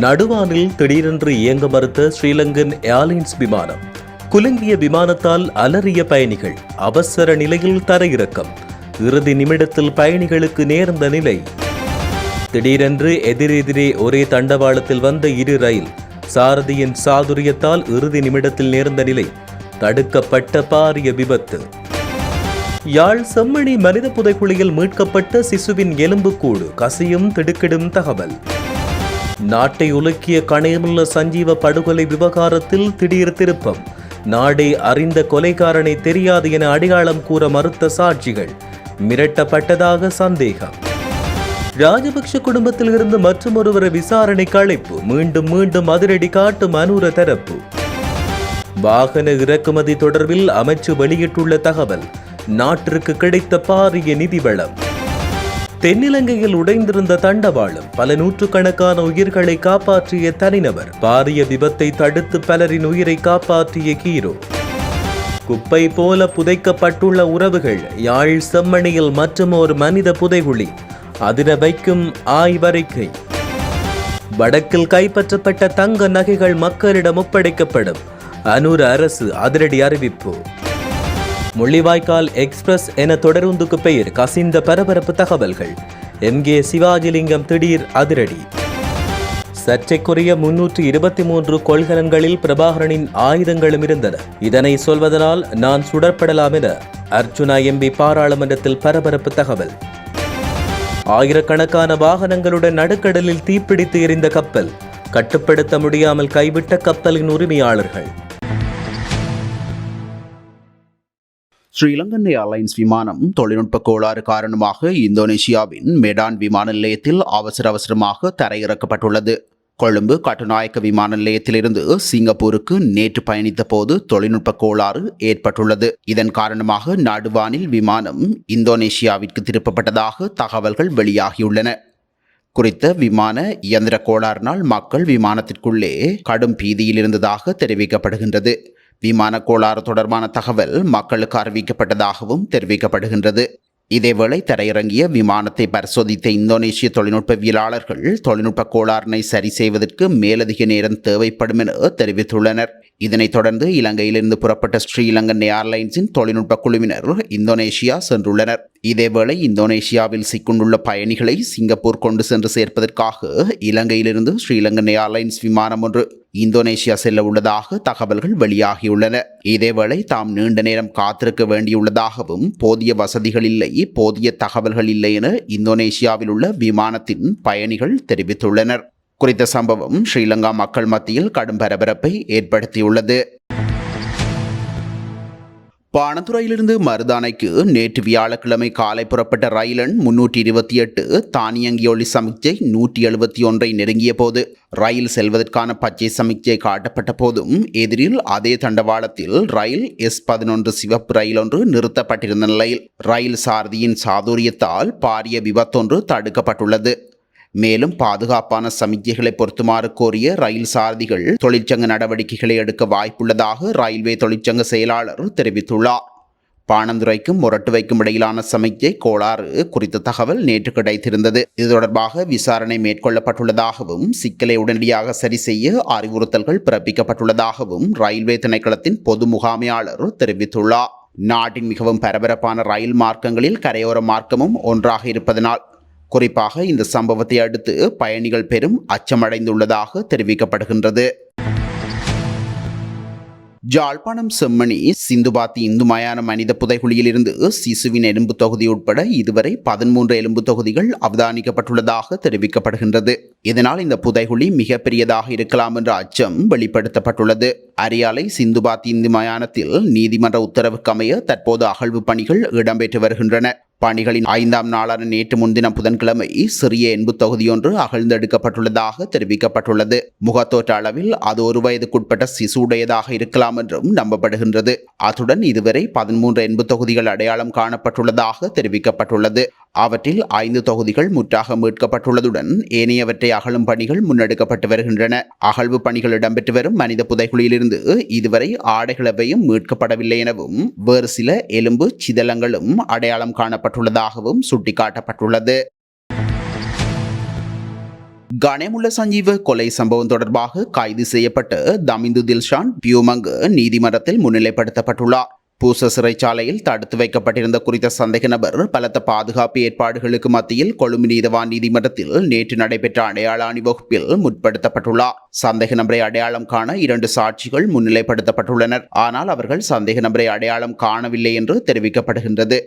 நடுவானில் திடீரென்று இயங்க மறுத்த ஸ்ரீலங்கன் ஏர்லைன்ஸ் விமானம் குலுங்கிய விமானத்தால் அலறிய பயணிகள் அவசர நிலையில் தரையிறக்கம். இறுதி நிமிடத்தில் பயணிகளுக்கு நேர்ந்த நிலை. திடீரென்று எதிரெதிரே ஒரே தண்டவாளத்தில் வந்த இரு ரயில் சாரதியின் சாதுரியத்தால் இறுதி நிமிடத்தில் நேர்ந்த நிலை. தடுக்கப்பட்ட பாரிய விபத்து. யாழ் செம்மணி மனித புதைக்குழியில் மீட்கப்பட்ட சிசுவின் எலும்புக்கூடு. கசியும் திடுக்கிடும் தகவல். நாட்டை உலுக்கிய கணையமுள்ள சஞ்சீவ படுகொலை விவகாரத்தில் திடீர் திருப்பம். நாடே அறிந்த கொலைகாரனை தெரியாது என அடையாளம் கூற மறுத்த சாட்சிகள். மிரட்டப்பட்டதாக சந்தேகம். ராஜபக்ஷ குடும்பத்தில் இருந்து மற்றொருவரை விசாரணை அழைப்பு. மீண்டும் மீண்டும் அதிரடி காட்டும் அனுர தரப்பு. வாகன இறக்குமதி தொடர்பில் அமைச்சு வெளியிட்டுள்ள தகவல் நாட்டிற்கு கிடைத்த பாரிய நிதி வளம். தென்னிலங்கையில் உடைந்திருந்த தண்டவாளம் பல நூற்றுக்கணக்கான உயிர்களை காப்பாற்றிய தனிநபர். பாரிய விபத்தை தடுத்து பலரின் உயிரை காப்பாற்றிய ஹீரோ. குப்பை போல புதைக்கப்பட்டுள்ள உறவுகள் யாழ் செம்மணியில் மற்றும் ஒரு மனித புதைகுழி அதிர வைக்கும் ஆய்வறிக்கை வடக்கில் கைப்பற்றப்பட்ட தங்க நகைகள் மக்களிடம் ஒப்படைக்கப்படும். அனூர் அரசு அதிரடி அறிவிப்பு. முள்ளிவாய்க்கால் எக்ஸ்பிரஸ் என தொடருந்துக்கு பெயர் கசிந்த பரபரப்பு தகவல்கள். எம்கே சிவாஜிலிங்கம் திடீர் அதிரடி. சர்ச்சைக்குரிய முன்னூற்று இருபத்தி மூன்று கொள்கலன்களில் பிரபாகரனின் ஆயுதங்களும் இருந்தன. இதனை சொல்வதனால் நான் சுடற்படலாம் என அர்ஜுனா எம்பி பாராளுமன்றத்தில் பரபரப்பு தகவல். ஆயிரக்கணக்கான வாகனங்களுடன் நடுக்கடலில் தீப்பிடித்து எரிந்த கப்பல். கட்டுப்படுத்த முடியாமல் கைவிட்ட கப்பலின் உரிமையாளர்கள். ஸ்ரீலங்கன் ஏர்லைன்ஸ் விமானம் தொழில்நுட்ப கோளாறு காரணமாக இந்தோனேஷியாவின் மெடான் விமான நிலையத்தில் அவசர அவசரமாக தரையிறக்கப்பட்டுள்ளது. கொழும்பு கட்டுநாயக்க விமான நிலையத்திலிருந்து சிங்கப்பூருக்கு நேற்று பயணித்த போது தொழில்நுட்ப கோளாறு ஏற்பட்டுள்ளது. இதன் காரணமாக நடுவானில் விமானம் இந்தோனேஷியாவிற்கு திருப்பப்பட்டதாக தகவல்கள் வெளியாகியுள்ளன. குறித்த விமான இயந்திர கோளாறினால் மக்கள் விமானத்திற்குள்ளே கடும் பீதியில் இருந்ததாக தெரிவிக்கப்படுகின்றது. விமான கோளாறு தொடர்பான தகவல் மக்களுக்கு அறிவிக்கப்பட்டதாகவும் தெரிவிக்கப்படுகின்றது. இதேவேளை தரையிறங்கிய விமானத்தை பரிசோதித்த இந்தோனேஷிய தொழில்நுட்பவியலாளர்கள் தொழில்நுட்ப கோளாறினை சரி செய்வதற்கு மேலதிக நேரம் தேவைப்படும் என தெரிவித்துள்ளனர். இதனைத் தொடர்ந்து இலங்கையிலிருந்து புறப்பட்ட ஸ்ரீலங்கன் ஏர்லைன்ஸின் தொழில்நுட்ப குழுவினர் இந்தோனேஷியா சென்றுள்ளனர். இதேவேளை இந்தோனேஷியாவில் சிக்குண்டுள்ள பயணிகளை சிங்கப்பூர் கொண்டு சென்று சேர்ப்பதற்காக இலங்கையிலிருந்து ஸ்ரீலங்கன் ஏர்லைன்ஸ் விமானம் ஒன்று இந்தோனேஷியா செல்ல உள்ளதாக தகவல்கள் வெளியாகியுள்ளன. இதேவேளை தாம் நீண்ட நேரம் காத்திருக்க வேண்டியுள்ளதாகவும் போதிய வசதிகள் இல்லை போதிய தகவல்கள் இல்லை என இந்தோனேஷியாவில் உள்ள விமானத்தின் பயணிகள் தெரிவித்துள்ளனர். குறித்த சம்பவம் ஸ்ரீலங்கா மக்கள் மத்தியில் கடும் பரபரப்பை ஏற்படுத்தியுள்ளது. பாணத்துறையிலிருந்து மருதானைக்கு நேற்று வியாழக்கிழமை காலை புறப்பட்ட ரயிலன் முன்னூற்றி இருபத்தி எட்டு தானியங்கியொலி சமிக்ஜை நூற்றி எழுபத்தி ஒன்றை நெருங்கிய போது ரயில் செல்வதற்கான பச்சை சமிக்ஜை காட்டப்பட்ட போதும் எதிரில் அதே தண்டவாளத்தில் ரயில் எஸ் பதினொன்று சிவப்பு ரயில் ஒன்று நிறுத்தப்பட்டிருந்த நிலையில் ரயில் சாரதியின் சாதுரியத்தால் பாரிய விபத்தொன்று தடுக்கப்பட்டுள்ளது. மேலும் பாதுகாப்பான சமிக்ஞைகளை பொருத்துமாறு கோரிய ரயில் சாரதிகள் தொழிற்சங்க நடவடிக்கைகளை எடுக்க வாய்ப்புள்ளதாக ரயில்வே தொழிற்சங்க செயலாளர் தெரிவித்துள்ளார். பாணந்துரைக்கும் முரட்டுவைக்கும் இடையிலான சமிக்ஞை கோளாறு குறித்த தகவல் நேற்று கிடைத்திருந்தது. இது தொடர்பாக விசாரணை மேற்கொள்ளப்பட்டுள்ளதாகவும் சிக்கலை உடனடியாக சரி செய்ய அறிவுறுத்தல்கள் பிறப்பிக்கப்பட்டுள்ளதாகவும் ரயில்வே திணைக்களத்தின் பொது முகாமையாளர் தெரிவித்துள்ளார். நாட்டின் மிகவும் பரபரப்பான ரயில் மார்க்கங்களில் கரையோர மார்க்கமும் ஒன்றாக இருப்பதனால் குறிப்பாக இந்த சம்பவத்தை அடுத்து பயணிகள் பெரும் அச்சமடைந்துள்ளதாக தெரிவிக்கப்படுகின்றது. ஜாழ்ப்பாணம் செம்மணி சிந்துபாத்தி இந்து மயான மனித புதைகுழியிலிருந்து சிசுவின் எலும்பு தொகுதி உட்பட இதுவரை பதிமூன்று எலும்பு தொகுதிகள் அவதானிக்கப்பட்டுள்ளதாக தெரிவிக்கப்படுகின்றது. இதனால் இந்த புதைகுழி மிக பெரியதாக இருக்கலாம் என்ற அச்சம் வெளிப்படுத்தப்பட்டுள்ளது. அரியாலை சிந்துபாத்தி இந்து மயானத்தில் நீதிமன்ற உத்தரவுக்கு அமைய தற்போது அகழ்வு பணிகள் இடம்பெற்று வருகின்றன. பணிகளின் ஐந்தாம் நாளான நேற்று முன்தினம் புதன்கிழமை சிறிய எண்பு தொகுதியொன்று அகழ்ந்தெடுக்கப்பட்டுள்ளதாக தெரிவிக்கப்பட்டுள்ளது. முகத்தோற்ற அளவில் அது ஒரு வயதுக்குட்பட்ட சிசுடையதாக இருக்கலாம் என்றும் நம்பப்படுகின்றது. அத்துடன் இதுவரை பதிமூன்று எண்பு தொகுதிகள் அடையாளம் காணப்பட்டுள்ளதாக தெரிவிக்கப்பட்டுள்ளது. அவற்றில் ஐந்து தொகுதிகள் முற்றாக மீட்கப்பட்டுள்ளதுடன் ஏனையவற்றை அகழும் பணிகள் முன்னெடுக்கப்பட்டு வருகின்றன. அகழ்வு பணிகள் இடம்பெற்று வரும் மனித புதைகுழியிலிருந்து இதுவரை ஆடைகளவையும் மீட்கப்படவில்லை எனவும் வேறு சில எலும்பு சிதலங்களும் அடையாளம் காணப்பட்டுள்ளதாகவும் சுட்டிக்காட்டப்பட்டுள்ளது. கணேமுல்ல சஞ்சீவ கொலை சம்பவம் தொடர்பாக கைது செய்யப்பட்டு தமிந்து தில்ஷான் பியூமங்கு நீதிமன்றத்தில் முன்னிலைப்படுத்தப்பட்டுள்ளார். பூச சிறைச்சாலையில் தடுத்து வைக்கப்பட்டிருந்த குறித்த சந்தேக நபர் பலத்த பாதுகாப்பு ஏற்பாடுகளுக்கு மத்தியில் கொழும்பு நீதவான் நீதிமன்றத்தில் நேற்று நடைபெற்ற அடையாள அணிவகுப்பில் முற்படுத்தப்பட்டுள்ளார். சந்தேக நபரை அடையாளம் காண இரண்டு சாட்சிகள் முன்னிலைப்படுத்தப்பட்டுள்ளனர். ஆனால் அவர்கள் சந்தேக நபரை அடையாளம் காணவில்லை என்று தெரிவிக்கப்படுகின்றது.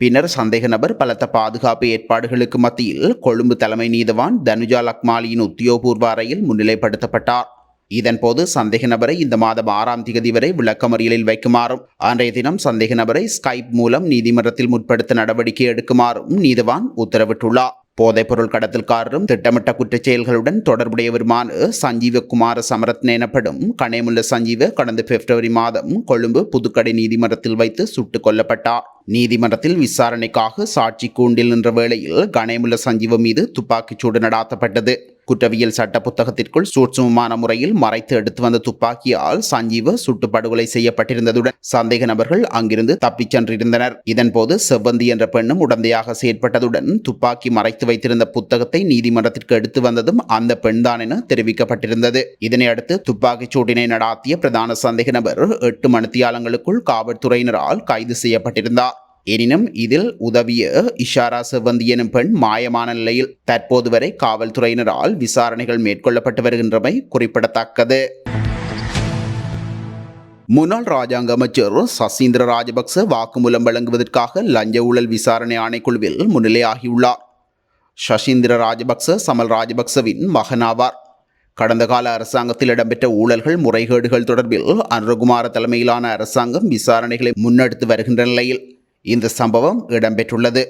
பின்னர் சந்தேக நபர் பலத்த பாதுகாப்பு ஏற்பாடுகளுக்கு மத்தியில் கொழும்பு தலைமை நீதவான் தனுஜா லக்மாலியின் உத்தியோகபூர்வ அறையில் முன்னிலைப்படுத்தப்பட்டார். இதன்போது சந்தேக நபரை இந்த மாதம் ஆறாம் திகதி வரை விளக்கமறியலில் வைக்குமாறும் அன்றைய தினம் சந்தேக நபரை ஸ்கைப் மூலம் நீதிமன்றத்தில் முற்படுத்த நடவடிக்கை எடுக்குமாறும் நீதவான் உத்தரவிட்டுள்ளார். போதைப்பொருள் கடத்தல்காரரும் திட்டமிட்ட குற்றச் செயல்களுடன் தொடர்புடையவருமான சஞ்சீவ குமார சமரத்ன எனப்படும் கனேமுல்ல சஞ்சீவ கடந்த பிப்ரவரி மாதம் கொழும்பு புதுக்கடை நீதிமன்றத்தில் வைத்து சுட்டுக் கொல்லப்பட்டார். நீதிமன்றத்தில் விசாரணைக்காக சாட்சி கூண்டில் நின்ற வேளையில் கனேமுல்ல சஞ்சீவ மீது துப்பாக்கிச்சூடு நடாத்தப்பட்டது. குற்றவியல் சட்ட புத்தகத்திற்குள் சூட்சுமமான முறையில் மறைத்து எடுத்து வந்த துப்பாக்கியால் சஞ்சீவ சுட்டு படுகொலை செய்யப்பட்டிருந்ததுடன் சந்தேக நபர்கள் அங்கிருந்து தப்பிச் சென்றிருந்தனர். இதன்போது செவ்வந்தி என்ற பெண்ணும் உடந்தையாக செயற்பட்டதுடன் துப்பாக்கி மறைத்து வைத்திருந்த புத்தகத்தை நீதிமன்றத்திற்கு எடுத்து வந்ததும் அந்த பெண்தான் என தெரிவிக்கப்பட்டிருந்தது இதனையடுத்து துப்பாக்கிச் சூட்டினை நடாத்திய பிரதான சந்தேக நபர் எட்டு மணித்தியாலங்களுக்குள் காவல்துறையினரால் கைது செய்யப்பட்டிருந்தார். எனினும் இதில் உதவிய இஷாரா செவ்வந்தி எனும் பெண் மாயமான நிலையில் தற்போது வரை காவல்துறையினரால் விசாரணைகள் மேற்கொள்ளப்பட்டு வருகின்றமை குறிப்பிடத்தக்கது. முன்னாள் ராஜாங்க அமைச்சர் சசீந்திர ராஜபக்ச வாக்குமூலம் வழங்குவதற்காக லஞ்ச ஊழல் விசாரணை ஆணைக்குழுவில் முன்னிலையாகியுள்ளார். சசீந்திர ராஜபக்ச சமல் ராஜபக்சவின் மகனாவார். கடந்த கால அரசாங்கத்தில் இடம்பெற்ற ஊழல்கள் முறைகேடுகள் தொடர்பில் அனுரகுமார தலைமையிலான அரசாங்கம் விசாரணைகளை முன்னெடுத்து வருகின்ற நிலையில் இந்த சம்பவம் இடம்பெற்றுள்ளது.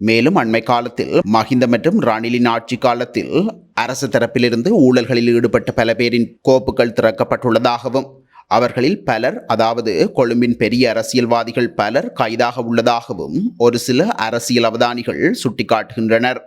மேலும் அண்மை காலத்தில் மஹிந்த மற்றும் ராணிலின் ஆட்சி காலத்தில் அரசு தரப்பிலிருந்து ஊழல்களில் ஈடுபட்ட பல பேரின் கோப்புகள் திறக்கப்பட்டுள்ளதாகவும் அவர்களில் பலர் அதாவது கொழும்பின் பெரிய அரசியல்வாதிகள் பலர் கைதாக உள்ளதாகவும் ஒரு சில அரசியல் அவதானிகள் சுட்டிக்காட்டுகின்றனர்.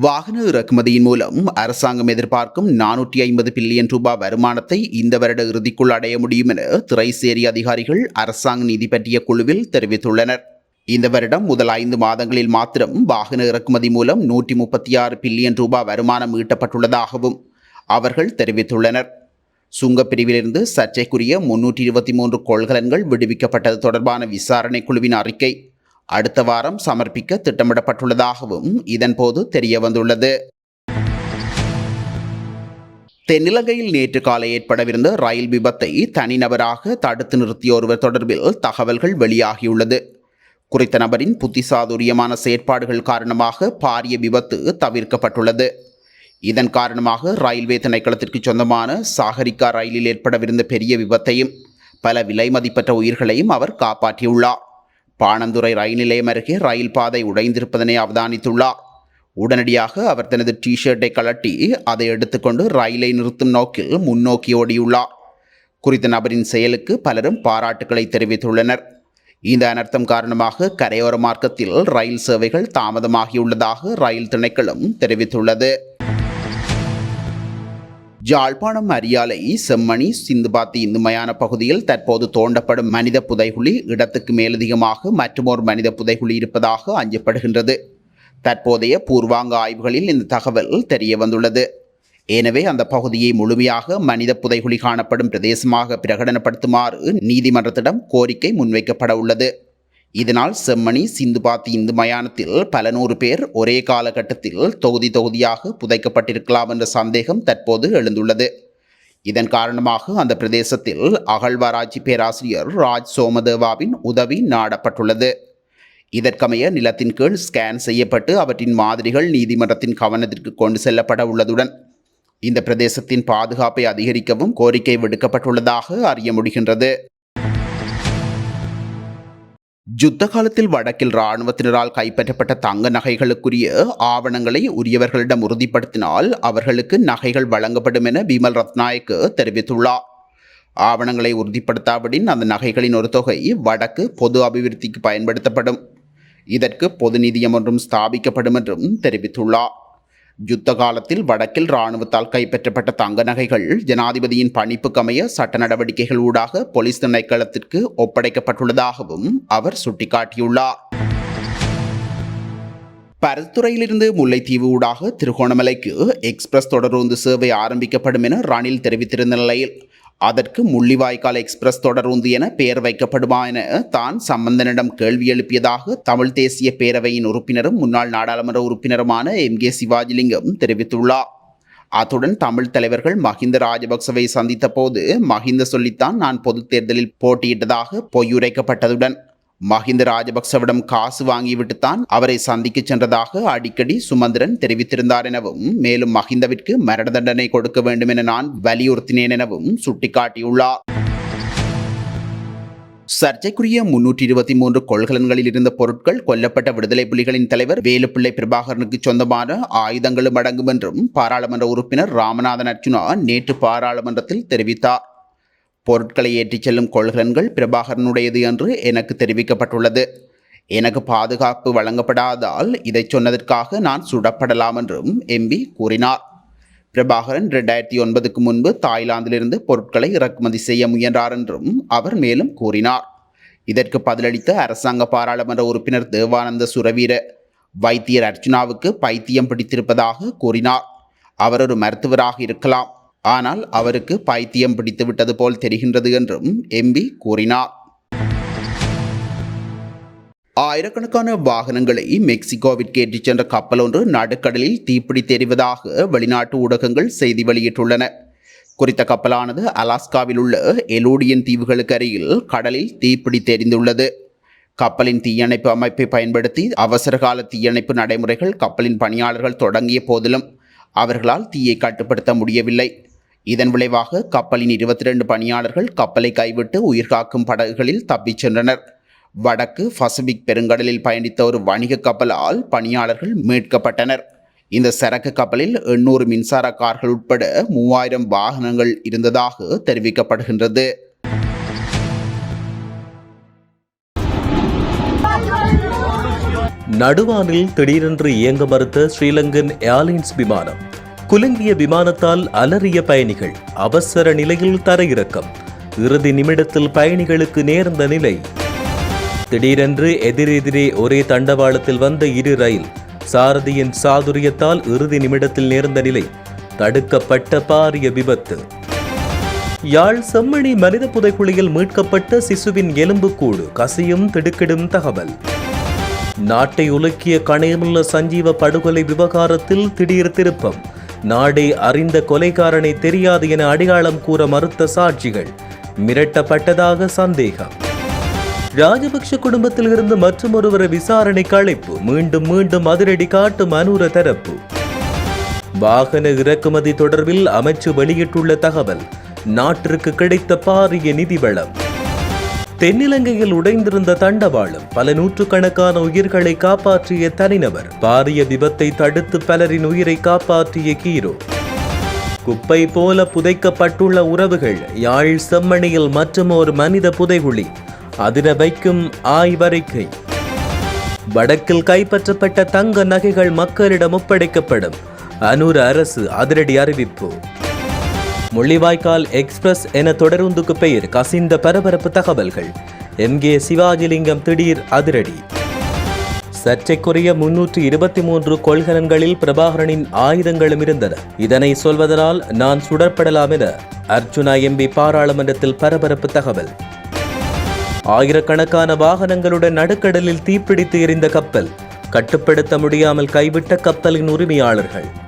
வாகன இறக்குமதியின் மூலம் அரசாங்கம் எதிர்பார்க்கும் நானூற்றி ஐம்பது பில்லியன் ரூபாய் வருமானத்தை இந்த வருட இறுதிக்குள் அடைய முடியும் என திரைசேரி அதிகாரிகள் அரசாங்க நிதி பற்றிய குழுவில் தெரிவித்துள்ளனர். இந்த வருடம் முதல் ஐந்து மாதங்களில் மாத்திரம் வாகன இறக்குமதி மூலம் நூற்றி முப்பத்தி ஆறு பில்லியன் ரூபாய் வருமானம் ஈட்டப்பட்டுள்ளதாகவும் அவர்கள் தெரிவித்துள்ளனர். சுங்கப் பிரிவிலிருந்து சர்ச்சைக்குரிய முன்னூற்றி இருபத்தி மூன்று கொள்கலன்கள் விடுவிக்கப்பட்டது தொடர்பான விசாரணை குழுவின் அறிக்கை. அடுத்த வாரம் சமர்ப்பிக்க திட்டமிடப்பட்டுள்ளதாகவும் இதன்போது தெரிய வந்துள்ளது தென்னிலங்கையில் நேற்று காலை ஏற்படவிருந்த ரயில் விபத்தை தனிநபராக தடுத்து நிறுத்திய ஒருவர் தொடர்பில் தகவல்கள் வெளியாகியுள்ளது. குறித்த நபரின் புத்திசாதுரியமான செயற்பாடுகள் காரணமாக பாரிய விபத்து தவிர்க்கப்பட்டுள்ளது. இதன் காரணமாக ரயில்வே திணைக்களத்திற்கு சொந்தமான சாகரிகா ரயிலில் ஏற்படவிருந்த பெரிய விபத்தையும் பல விலை மதிப்பற்ற உயிர்களையும் அவர் காப்பாற்றியுள்ளார். பாணந்துறை ரயில் நிலையம் அருகே ரயில் பாதை உடைந்திருப்பதனை அவதானித்துள்ளார். உடனடியாக அவர் தனது டிஷர்ட்டை கழட்டி அதை எடுத்துக்கொண்டு ரயிலை நிறுத்தும் நோக்கில் முன்னோக்கி ஓடியுள்ளார். குறித்த நபரின் செயலுக்கு பலரும் பாராட்டுக்களை தெரிவித்துள்ளனர். இந்த அனர்த்தம் காரணமாக கரையோர மார்க்கத்தில் ரயில் சேவைகள் தாமதமாகியுள்ளதாக ரயில் திணைக்களம் தெரிவித்துள்ளது. ஜாழ்ப்பாணம் அரியாலை செம்மணி சிந்துபாத்தி இந்து மயான பகுதியில் தற்போது தோண்டப்படும் மனித புதைகுழி இடத்துக்கு மேலதிகமாக மற்றுமோர் மனித புதைகுழி இருப்பதாக அஞ்சப்படுகின்றது. தற்போதைய பூர்வாங்க ஆய்வுகளில் இந்த தகவல் தெரிய வந்துள்ளது. எனவே அந்த பகுதியை முழுமையாக மனித புதைகுழி காணப்படும் பிரதேசமாக பிரகடனப்படுத்துமாறு நீதிமன்றத்திடம் கோரிக்கை முன்வைக்கப்பட உள்ளது. இதனால் செம்மணி சிந்துபாத்தி இந்து மயானத்தில் பல நூறு பேர் ஒரே காலகட்டத்தில் தொகுதி தொகுதியாக புதைக்கப்பட்டிருக்கலாம் என்ற சந்தேகம் தற்போது எழுந்துள்ளது. இதன் காரணமாக அந்த பிரதேசத்தில் அகழ்வாராய்ச்சி பேராசிரியர் ராஜ் சோமதேவாவின் உதவி நாடப்பட்டுள்ளது. இதற்கமைய நிலத்தின் கீழ் ஸ்கேன் செய்யப்பட்டு அவற்றின் மாதிரிகள் நீதிமன்றத்தின் கவனத்திற்கு கொண்டு செல்லப்பட உள்ளதுடன் இந்த பிரதேசத்தின் பாதுகாப்பை அதிகரிக்கவும் கோரிக்கை விடுக்கப்பட்டுள்ளதாக அறிய முடிகின்றது. யுத்த காலத்தில் வடக்கில் இராணுவத்தினரால் கைப்பற்றப்பட்ட தங்க நகைகளுக்குரிய ஆவணங்களை உரியவர்களிடம் உறுதிப்படுத்தினால் அவர்களுக்கு நகைகள் வழங்கப்படும் என பிமல் ரத்நாயக்கு தெரிவித்துள்ளார். ஆவணங்களை உறுதிப்படுத்தாவிடின் அந்த நகைகளின் ஒரு தொகை வடக்கு பொது அபிவிருத்திக்கு பயன்படுத்தப்படும். இதற்கு பொது நிதியம் ஒன்றும் ஸ்தாபிக்கப்படும் என்றும் தெரிவித்துள்ளார். யுத்த காலத்தில் வடக்கில் இராணுவத்தால் கைப்பற்றப்பட்ட தங்க நகைகள் ஜனாதிபதியின் பணிப்புக்கமைய சட்ட நடவடிக்கைகள் ஊடாக போலீஸ் திணைக்களத்திற்கு ஒப்படைக்கப்பட்டுள்ளதாகவும் அவர் சுட்டிக்காட்டியுள்ளார். பருத்துறையிலிருந்து முல்லைத்தீவு ஊடாக திருகோணமலைக்கு எக்ஸ்பிரஸ் தொடருந்து சேவை ஆரம்பிக்கப்படும் என ரணில் தெரிவித்திருந்த நிலையில் அதற்கு முள்ளிவாய்க்கால் எக்ஸ்பிரஸ் தொடருந்து என பெயர் வைக்கப்படுமா என தான் சம்பந்தனிடம் கேள்வி எழுப்பியதாக தமிழ் தேசிய பேரவையின் உறுப்பினரும் முன்னாள் நாடாளுமன்ற உறுப்பினருமான எம். கே. சிவாஜிலிங்கம் தெரிவித்துள்ளார். அத்துடன் தமிழ் தலைவர்கள் மஹிந்த ராஜபக்சவை சந்தித்த போது மஹிந்த சொல்லித்தான் நான் பொதுத் தேர்தலில் போட்டியிட்டதாக பொய்யுரைக்கப்பட்டதுடன் மஹிந்த ராஜபக்சவிடம் காசு வாங்கிவிட்டுத்தான் அவரை சந்திக்க சென்றதாக அடிக்கடி சுமந்திரன் தெரிவித்திருந்தார் எனவும் மேலும் மஹிந்தவிற்கு மரண தண்டனை கொடுக்க வேண்டும் என நான் வலியுறுத்தினேன் எனவும் சுட்டிக்காட்டியுள்ளார். சர்ச்சைக்குரிய முன்னூற்றி இருபத்தி மூன்று கொள்கலன்களில் இருந்த பொருட்கள் கொல்லப்பட்ட விடுதலை புலிகளின் தலைவர் வேலுப்பிள்ளை பிரபாகரனுக்கு சொந்தமான ஆயுதங்களும் அடங்கும் என்றும் பாராளுமன்ற உறுப்பினர் ராமநாதன் அர்ஜுனா நேற்று பாராளுமன்றத்தில் தெரிவித்தார். பொருட்களை ஏற்றிச் செல்லும் கொள்கலன்கள் பிரபாகரனுடையது என்று எனக்கு தெரிவிக்கப்பட்டுள்ளது. எனக்கு பாதுகாப்பு வழங்கப்படாதால் இதை சொன்னதற்காக நான் சுடப்படலாம் என்றும் எம்பி கூறினார். பிரபாகரன் ரெண்டாயிரத்தி ஒன்பதுக்கு முன்பு தாய்லாந்திலிருந்து பொருட்களை இறக்குமதி செய்ய முயன்றார் என்றும் அவர் மேலும் கூறினார். இதற்கு பதிலளித்த அரசாங்க பாராளுமன்ற உறுப்பினர் தேவானந்த சுரவீர வைத்தியர் அர்ச்சுனாவுக்கு பைத்தியம் பிடித்திருப்பதாக கூறினார். அவர் ஒரு மருத்துவராக இருக்கலாம். ஆனால் அவருக்கு பைத்தியம் பிடித்துவிட்டது போல் தெரிகின்றது என்றும் எம்பி கூறினார். ஆயிரக்கணக்கான வாகனங்களை மெக்சிகோவிற்கு ஏற்றிச் சென்ற கப்பல் ஒன்று நடுக்கடலில் தீப்பிடித்து எறிவதாக வெளிநாட்டு ஊடகங்கள் செய்தி வெளியிட்டுள்ளன. குறித்த கப்பலானது அலாஸ்காவில் உள்ள எலூடியன் தீவுகளுக்கு அருகில் கடலில் தீப்பிடித்து தெரிந்துள்ளது. கப்பலின் தீயணைப்பு அமைப்பை பயன்படுத்தி அவசரகால தீயணைப்பு நடைமுறைகள் கப்பலின் பணியாளர்கள் தொடங்கிய போதிலும் அவர்களால் தீயை கட்டுப்படுத்த முடியவில்லை. இதன் விளைவாக கப்பலின் இருபத்தி ரெண்டு பணியாளர்கள் கப்பலை கைவிட்டு உயிர்காக்கும் படகுகளில் தப்பிச் சென்றனர். வடக்கு பசிபிக் பெருங்கடலில் பயணித்த ஒரு வணிக கப்பலால் பணியாளர்கள் மீட்கப்பட்டனர். இந்த சரக்கு கப்பலில் எண்ணூறு மின்சார கார்கள் உட்பட மூவாயிரம் வாகனங்கள் இருந்ததாக தெரிவிக்கப்படுகின்றது. நடுவானில் திடீரென்று இயங்க மறுத்த ஸ்ரீலங்கன் ஏர்லைன்ஸ் விமானம் குலுங்கிய விமானத்தால் அலறிய பயணிகள் அவசர நிலையில் தரையிறக்கம் இறுதி நிமிடத்தில் பயணிகளுக்கு நேர்ந்த நிலை. திடீரென்று எதிரெதிரே ஒரே தண்டவாளத்தில் வந்த இரு ரயில் சாரதியின் சாதுரியத்தால் இறுதி நிமிடத்தில் நேர்ந்த நிலை. தடுக்கப்பட்ட பாரிய விபத்து. யாழ் செம்மணி மனித புதைக்குழியில் மீட்கப்பட்ட சிசுவின் எலும்புக்கூடு கசியும் திடுக்கிடும் தகவல். நாட்டை உலுக்கிய கணையமுள்ள சஞ்சீவ படுகொலை விவகாரத்தில் திடீர் திருப்பம். நாடே அறிந்த கொலைகாரனை தெரியாது என அடையாளம் கூற மறுத்த சாட்சிகள். மிரட்டப்பட்டதாக சந்தேகம். ராஜபக்ஷ குடும்பத்தில் இருந்து மற்றொருவரை விசாரணை களைப்பு மீண்டும் மீண்டும் அதிரடி காட்டும் அனுர தரப்பு. வாகன இறக்குமதி தொடர்பில் அமைச்சு வெளியிட்டுள்ள தகவல் நாட்டிற்கு கிடைத்த பாரிய நிதி வளம். தென்னிலங்கையில் உடைந்திருந்த தண்டவாளம் பல நூற்றுக்கணக்கான உயிர்களை காப்பாற்றிய தனிநபர் பாரிய விபத்தை தடுத்து பலரின் உயிரை காப்பாற்றிய கீரோ. குப்பை போல புதைக்கப்பட்டுள்ள உறவுகள் யாழ் செம்மணியில் மற்றும் ஒரு மனித புதைகுழி அதிர வைக்கும் ஆய்வறிக்கை வடக்கில் கைப்பற்றப்பட்ட தங்க நகைகள் மக்களிடம் ஒப்படைக்கப்படும் அனூர் அரசு அதிரடி அறிவிப்பு. முள்ளிவாய்க்கால் எக்ஸ்பிரஸ் என தொடருந்துக்கு பெயர் கசிந்த பரபரப்பு தகவல்கள். எம்கே சிவாஜிலிங்கம் திடீர் அதிரடி. சர்ச்சைக்குரிய முன்னூற்று இருபத்தி மூன்று கொள்கலன்களில் பிரபாகரனின் ஆயுதங்களும் இருந்தன. இதனை சொல்வதனால் நான் சுடற்படலாம் என அர்ஜுனா எம்பி பாராளுமன்றத்தில் பரபரப்பு தகவல். ஆயிரக்கணக்கான வாகனங்களுடன் நடுக்கடலில் தீப்பிடித்து எரிந்த கப்பல். கட்டுப்படுத்த முடியாமல் கைவிட்ட கப்பலின் உரிமையாளர்கள்.